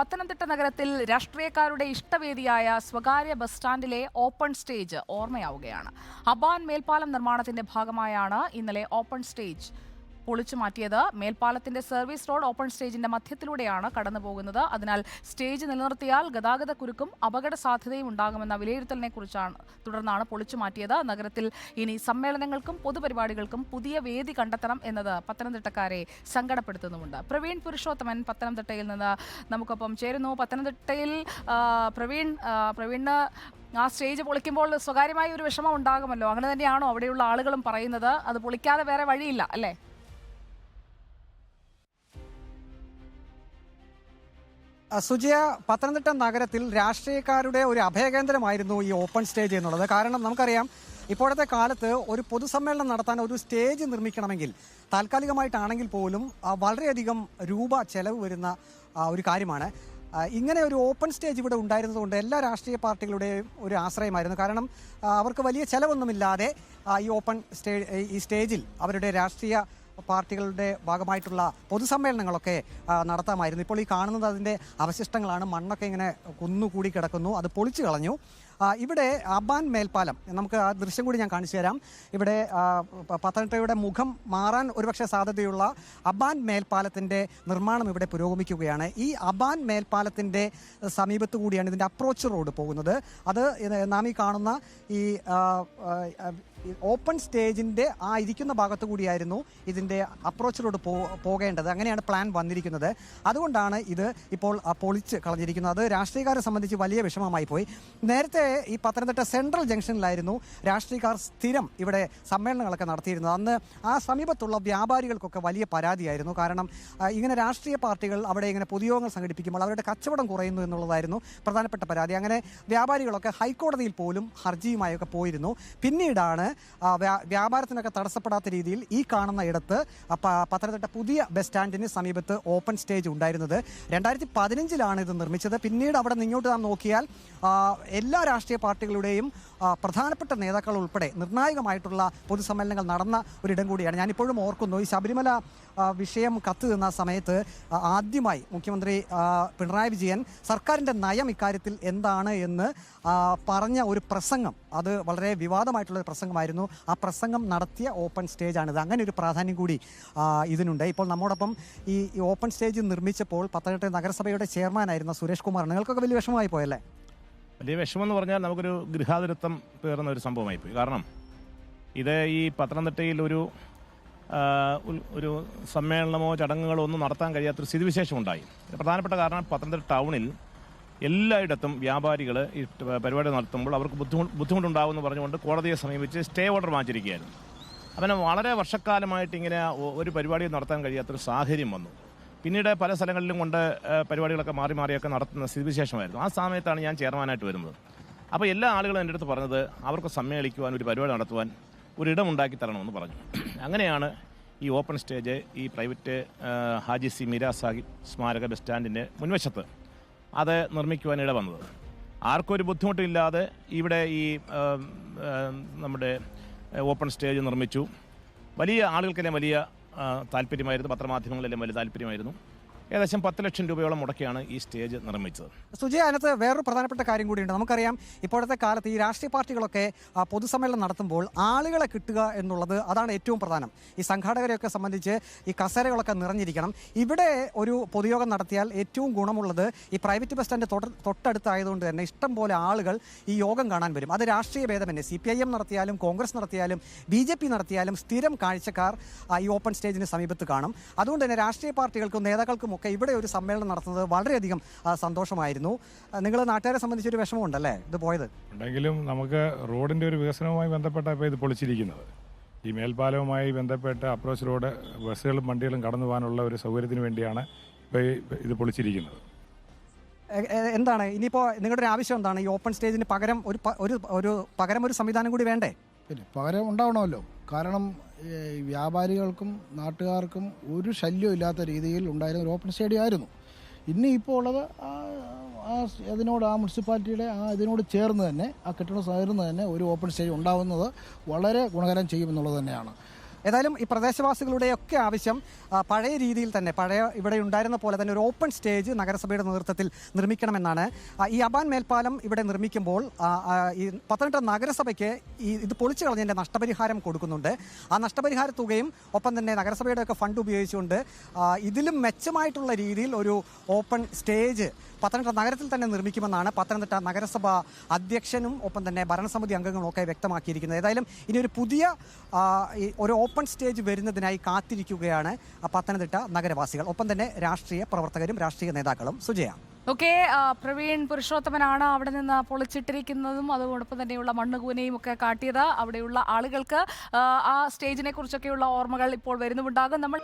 പത്തനംതിട്ട നഗരത്തിൽ രാഷ്ട്രീയക്കാരുടെ ഇഷ്ടവേദിയായ സ്വകാര്യ ബസ് സ്റ്റാൻഡിലെ ഓപ്പൺ സ്റ്റേജ് ഓർമ്മയാവുകയാണ്. അബാൻ മേൽപ്പാലം നിർമ്മാണത്തിന്റെ ഭാഗമായാണ് ഇന്നലെ ഓപ്പൺ സ്റ്റേജ് പൊളിച്ചു മാറ്റിയത്. മേൽപ്പാലത്തിന്റെ സർവീസ് റോഡ് ഓപ്പൺ സ്റ്റേജിന്റെ മധ്യത്തിലൂടെയാണ് കടന്നുപോകുന്നത്. അതിനാൽ സ്റ്റേജ് നിലനിർത്തിയാൽ ഗതാഗത കുരുക്കും അപകട സാധ്യതയും ഉണ്ടാകുമെന്ന വിലയിരുത്തലിനെ കുറിച്ചാണ് തുടർന്നാണ് പൊളിച്ചു മാറ്റിയത്. നഗരത്തിൽ ഇനി സമ്മേളനങ്ങൾക്കും പൊതുപരിപാടികൾക്കും പുതിയ വേദി കണ്ടെത്തണം എന്നത് പത്തനംതിട്ടക്കാരെ സങ്കടപ്പെടുത്തുന്നുമുണ്ട്. പ്രവീൺ പുരുഷോത്തമൻ പത്തനംതിട്ടയിൽ നിന്ന് നമുക്കൊപ്പം ചേരുന്നു. പത്തനംതിട്ടയിൽ പ്രവീൺ പ്രവീണ് ആ സ്റ്റേജ് പൊളിക്കുമ്പോൾ സ്വകാര്യമായ ഒരു വിഷമം ഉണ്ടാകുമല്ലോ. അങ്ങനെ തന്നെയാണോ അവിടെയുള്ള ആളുകളും പറയുന്നത്? അത് പൊളിക്കാതെ വേറെ വഴിയില്ല അല്ലേ? സുജയ പത്തനംതിട്ട നഗരത്തിൽ രാഷ്ട്രീയക്കാരുടെ ഒരു അഭയകേന്ദ്രമായിരുന്നു ഈ ഓപ്പൺ സ്റ്റേജ് എന്നുള്ളത്. കാരണം നമുക്കറിയാം ഇപ്പോഴത്തെ കാലത്ത് ഒരു പൊതുസമ്മേളനം നടത്താൻ ഒരു സ്റ്റേജ് നിർമ്മിക്കണമെങ്കിൽ താൽക്കാലികമായിട്ടാണെങ്കിൽ പോലും വളരെയധികം രൂപ ചെലവ് വരുന്ന ഒരു കാര്യമാണ്. ഇങ്ങനെ ഒരു ഓപ്പൺ സ്റ്റേജ് ഇവിടെ ഉണ്ടായിരുന്നതുകൊണ്ട് എല്ലാ രാഷ്ട്രീയ പാർട്ടികളുടെയും ഒരു ആശ്രയമായിരുന്നു. കാരണം അവർക്ക് വലിയ ചെലവൊന്നുമില്ലാതെ ഈ ഓപ്പൺ സ്റ്റേ ഈ സ്റ്റേജിൽ അവരുടെ രാഷ്ട്രീയ പാർട്ടികളുടെ ഭാഗമായിട്ടുള്ള പൊതുസമ്മേളനങ്ങളൊക്കെ നടത്താമായിരുന്നു. ഇപ്പോൾ ഈ കാണുന്നത് അതിന്റെ അവശിഷ്ടങ്ങളാണ്. മണ്ണൊക്കെ ഇങ്ങനെ കുന്നുകൂടി കിടക്കുന്നു. അത് പൊളിച്ചു കളഞ്ഞു. ഇവിടെ അബാൻ മേൽപ്പാലം നമുക്ക് ആ ദൃശ്യം കൂടി ഞാൻ കാണിച്ചു തരാം. ഇവിടെ പത്തനംതിട്ടയുടെ മുഖം മാറാൻ ഒരുപക്ഷെ സാധ്യതയുള്ള അബാൻ മേൽപ്പാലത്തിന്റെ നിർമ്മാണം ഇവിടെ പുരോഗമിക്കുകയാണ്. ഈ അബാൻ മേൽപ്പാലത്തിന്റെ സമീപത്ത് കൂടിയാണ് ഇതിന്റെ അപ്രോച്ച് റോഡ് പോകുന്നത്. അത് നാം ഈ കാണുന്ന ഈ ഓപ്പൺ സ്റ്റേജിന്റെ ആ ഇരിക്കുന്ന ഭാഗത്തു കൂടിയായിരുന്നു ഇതിന്റെ അപ്രോച്ച് റോഡ് പോ പോകേണ്ടത്. അങ്ങനെയാണ് പ്ലാൻ വന്നിരിക്കുന്നത്. അതുകൊണ്ടാണ് ഇത് ഇപ്പോൾ പൊളിച്ച് കളഞ്ഞിരിക്കുന്നത്. അത് രാഷ്ട്രീയക്കാരെ സംബന്ധിച്ച് വലിയ വിഷമമായി പോയി. നേരത്തെ ഈ പത്തനംതിട്ട സെൻട്രൽ ജംഗ്ഷനിലായിരുന്നു രാഷ്ട്രീയക്കാർ സ്ഥിരം ഇവിടെ സമ്മേളനങ്ങളൊക്കെ നടത്തിയിരുന്നത്. അന്ന് ആ സമീപത്തുള്ള വ്യാപാരികൾക്കൊക്കെ വലിയ പരാതിയായിരുന്നു. കാരണം ഇങ്ങനെ രാഷ്ട്രീയ പാർട്ടികൾ അവിടെ ഇങ്ങനെ പൊതുയോഗങ്ങൾ സംഘടിപ്പിക്കുമ്പോൾ അവരുടെ കച്ചവടം കുറയുന്നു എന്നുള്ളതായിരുന്നു പ്രധാനപ്പെട്ട പരാതി. അങ്ങനെ വ്യാപാരികളൊക്കെ ഹൈക്കോടതിയിൽ പോലും ഹർജിയുമായൊക്കെ പോയിരുന്നു. പിന്നീടാണ് വ്യാപാരത്തിനൊക്കെ തടസ്സപ്പെടാത്ത രീതിയിൽ ഈ കാണുന്ന ഇടത്ത് പത്തനംതിട്ട പുതിയ ബസ് സ്റ്റാൻഡിന് സമീപത്ത് ഓപ്പൺ സ്റ്റേജ് ഉണ്ടായിരുന്നത്. രണ്ടായിരത്തി പതിനഞ്ചിലാണ് ഇത് നിർമ്മിച്ചത്. പിന്നീട് അവിടെ നിന്നോട്ട് നാം നോക്കിയാൽ എല്ലാ രാഷ്ട്രീയ പാർട്ടികളുടെയും പ്രധാനപ്പെട്ട നേതാക്കൾ ഉൾപ്പെടെ നിർണായകമായിട്ടുള്ള പൊതുസമ്മേളനങ്ങൾ നടന്ന ഒരിടം കൂടിയാണ്. ഞാനിപ്പോഴും ഓർക്കുന്നു ഈ ശബരിമല വിഷയം കത്ത് നിന്ന സമയത്ത് ആദ്യമായി മുഖ്യമന്ത്രി പിണറായി വിജയൻ സർക്കാരിന്റെ നയം ഇക്കാര്യത്തിൽ എന്താണ് എന്ന് പറഞ്ഞ ഒരു പ്രസംഗം അത് വളരെ വിവാദമായിട്ടുള്ള ഒരു പ്രസംഗമായിരുന്നു. ആ പ്രസംഗം നടത്തിയ ഓപ്പൺ സ്റ്റേജാണിത്. അങ്ങനെ ഒരു പ്രാധാന്യം കൂടി ഇതിനുണ്ട്. ഇപ്പോൾ നമ്മോടൊപ്പം ഈ ഓപ്പൺ സ്റ്റേജ് നിർമ്മിച്ചപ്പോൾ പത്തനംതിട്ട നഗരസഭയുടെ ചെയർമാനായിരുന്ന സുരേഷ് കുമാർ നിങ്ങൾക്കൊക്കെ വലിയ വിഷമമായി പോയല്ലേ? വലിയ വിഷമം എന്ന് പറഞ്ഞാൽ നമുക്കൊരു ഗൃഹാതുരത്വം പേറുന്ന ഒരു സംഭവമായിപ്പോയി. കാരണം ഇത് ഈ പത്തനംതിട്ടയിൽ ഒരു ഒരു സമ്മേളനമോ ചടങ്ങുകളോ ഒന്നും നടത്താൻ കഴിയാത്തൊരു സ്ഥിതിവിശേഷം ഉണ്ടായി പ്രധാനപ്പെട്ട കാരണം പത്തനംതിട്ട ടൗണിൽ എല്ലായിടത്തും വ്യാപാരികൾ ഈ പരിപാടി നടത്തുമ്പോൾ അവർക്ക് ബുദ്ധിമുട്ട് ബുദ്ധിമുട്ടുണ്ടാവുമെന്ന് പറഞ്ഞുകൊണ്ട് കോടതിയെ സമീപിച്ച് സ്റ്റേ ഓർഡർ വാങ്ങിച്ചിരിക്കുകയായിരുന്നു. അങ്ങനെ വളരെ വർഷക്കാലമായിട്ട് ഇങ്ങനെ ഒരു പരിപാടി നടത്താൻ കഴിയാത്തൊരു സാഹചര്യം വന്നു. പിന്നീട് പല സ്ഥലങ്ങളിലും കൊണ്ട് പരിപാടികളൊക്കെ മാറി മാറിയൊക്കെ നടത്തുന്ന സ്ഥിതിവിശേഷമായിരുന്നു. ആ സമയത്താണ് ഞാൻ ചെയർമാനായിട്ട് വരുന്നത്. അപ്പോൾ എല്ലാ ആളുകളും എന്റെ അടുത്ത് പറഞ്ഞത് അവർക്ക് സമ്മേളിക്കുവാൻ ഒരു പരിപാടി നടത്തുവാൻ ഒരിടം ഉണ്ടാക്കി തരണമെന്ന് പറഞ്ഞു. അങ്ങനെയാണ് ഈ ഓപ്പൺ സ്റ്റേജ് ഈ പ്രൈവറ്റ് ഹാജി സി മീര സാഹിബ് സ്മാരക ബസ് സ്റ്റാൻഡിന്റെ മുൻവശത്ത് അത് നിർമ്മിക്കുവാൻ ഇട വന്നത്. ആർക്കും ഒരു ബുദ്ധിമുട്ടില്ലാതെ ഇവിടെ ഈ നമ്മുടെ ഓപ്പൺ സ്റ്റേജ് നിർമ്മിച്ചു. വലിയ ആളുകൾക്കെല്ലാം വലിയ താല്പര്യമായിരുന്നു പത്രമാധ്യമങ്ങളെല്ലാം വലിയ താല്പര്യമായിരുന്നു. ഏകദേശം പത്ത് ലക്ഷം രൂപയോളം മുടക്കിയാണ് ഈ സ്റ്റേജ് നിർമ്മിച്ചത്. സുജയ അതിനകത്ത് വേറൊരു പ്രധാനപ്പെട്ട കാര്യം കൂടിയുണ്ട്. നമുക്കറിയാം ഇപ്പോഴത്തെ കാലത്ത് ഈ രാഷ്ട്രീയ പാർട്ടികളൊക്കെ പൊതുസമ്മേളനം നടത്തുമ്പോൾ ആളുകളെ കിട്ടുക എന്നുള്ളത് അതാണ് ഏറ്റവും പ്രധാനം. ഈ സംഘാടകരെയൊക്കെ സംബന്ധിച്ച് ഈ കസേരകളൊക്കെ നിറഞ്ഞിരിക്കണം. ഇവിടെ ഒരു പൊതുയോഗം നടത്തിയാൽ ഏറ്റവും ഗുണമുള്ളത് ഈ പ്രൈവറ്റ് ബസ് സ്റ്റാൻഡ് തൊട്ട് തൊട്ടടുത്തായതുകൊണ്ട് തന്നെ ഇഷ്ടം പോലെ ആളുകൾ ഈ യോഗം കാണാൻ വരും. അത് രാഷ്ട്രീയ ഭേദമന്യേ സി പി ഐ എം നടത്തിയാലും കോൺഗ്രസ് നടത്തിയാലും ബി ജെ പി നടത്തിയാലും സ്ഥിരം കാഴ്ചക്കാർ ഈ ഓപ്പൺ സ്റ്റേജിന് സമീപത്ത് കാണും. അതുകൊണ്ട് തന്നെ രാഷ്ട്രീയ പാർട്ടികൾക്കും നേതാക്കൾക്കും ഒക്കെ ഇവിടെ ഒരു സമ്മേളനം നടത്തുന്നത് വളരെയധികം സന്തോഷമായിരുന്നു. നിങ്ങൾ നാട്ടുകാരെ സംബന്ധിച്ചൊരു വിഷമമുണ്ടല്ലേ ഇത് പോയത്? ഉണ്ടെങ്കിലും നമുക്ക് റോഡിന്റെ ഒരു വികസനവുമായി ബന്ധപ്പെട്ട ഇത് പൊളിച്ചിരിക്കുന്നത്. ഈ മേൽപ്പാലവുമായി ബന്ധപ്പെട്ട അപ്രോച്ച് റോഡ് ബസ്സുകളും വണ്ടികളും കടന്നു പോകാനുള്ള ഒരു സൗകര്യത്തിന് വേണ്ടിയാണ് ഇപ്പോൾ ഇത് പൊളിച്ചിരിക്കുന്നത്. എന്താണ്? ഇനിയിപ്പോൾ നിങ്ങളുടെ ഒരു ആവശ്യം എന്താണ്? ഈ ഓപ്പൺ സ്റ്റേജിന് പകരം ഒരു ഒരു ഒരു പകരം ഒരു സംവിധാനം കൂടി വേണ്ടേ? പിന്നെ പകരം ഉണ്ടാവണമല്ലോ. കാരണം വ്യാപാരികൾക്കും നാട്ടുകാർക്കും ഒരു ശല്യവും ഇല്ലാത്ത രീതിയിൽ ഉണ്ടായിരുന്ന ഒരു ഓപ്പൺ സ്റ്റേഡിയം ആയിരുന്നു. ഇനി ഇപ്പോൾ ഉള്ളത് ആ അതിനോട് ആ മുനിസിപ്പാലിറ്റിയുടെ ആ ഇതിനോട് ചേർന്ന് തന്നെ ആ കെട്ടിടം ചേർന്ന് തന്നെ ഒരു ഓപ്പൺ സ്റ്റേജ് ഉണ്ടാവുന്നത് വളരെ ഗുണകരം ചെയ്യുമെന്നുള്ളത് തന്നെയാണ്. ഏതായാലും ഈ പ്രദേശവാസികളുടെയൊക്കെ ആവശ്യം പഴയ രീതിയിൽ തന്നെ പഴയ ഇവിടെ ഉണ്ടായിരുന്ന പോലെ തന്നെ ഒരു ഓപ്പൺ സ്റ്റേജ് നഗരസഭയുടെ നേതൃത്വത്തിൽ നിർമ്മിക്കണമെന്നാണ്. ഈ അബാൻ മേൽപ്പാലം ഇവിടെ നിർമ്മിക്കുമ്പോൾ ഈ പത്തനംതിട്ട നഗരസഭയ്ക്ക് ഈ ഇത് പൊളിച്ചു കളഞ്ഞതിന്റെ നഷ്ടപരിഹാരം കൊടുക്കുന്നുണ്ട്. ആ നഷ്ടപരിഹാര തുകയും ഒപ്പം തന്നെ നഗരസഭയുടെ ഒക്കെ ഫണ്ട് ഉപയോഗിച്ചുകൊണ്ട് ഇതിലും മെച്ചമായിട്ടുള്ള രീതിയിൽ ഒരു ഓപ്പൺ സ്റ്റേജ് പത്തനംതിട്ട നഗരത്തിൽ തന്നെ നിർമ്മിക്കുമെന്നാണ് പത്തനംതിട്ട നഗരസഭ അധ്യക്ഷനും ഒപ്പം തന്നെ ഭരണസമിതി അംഗങ്ങളും ഒക്കെ വ്യക്തമാക്കിയിരിക്കുന്നത്. ഏതായാലും ഇനി ഒരു പുതിയ ഒരു ഓപ്പൺ സ്റ്റേജ് വരുന്നതിനായി കാത്തിരിക്കുകയാണ് പത്തനംതിട്ട നഗരവാസികൾ. ഒപ്പം തന്നെ രാഷ്ട്രീയ പ്രവർത്തകരും രാഷ്ട്രീയ നേതാക്കളും. സുജയ. ഓക്കെ പ്രവീൺ പുരുഷോത്തമനാണ് അവിടെ നിന്ന് പൊളിച്ചിട്ടിരിക്കുന്നതും അതോടൊപ്പം തന്നെയുള്ള മണ്ണുകൂനയും ഒക്കെ കാട്ടിയത് അവിടെയുള്ള ആളുകൾക്ക്. ആ, സ്റ്റേജിനെ കുറിച്ചൊക്കെയുള്ള ഓർമ്മകൾ ഇപ്പോൾ വരുന്നുമുണ്ടാകും. നമ്മൾ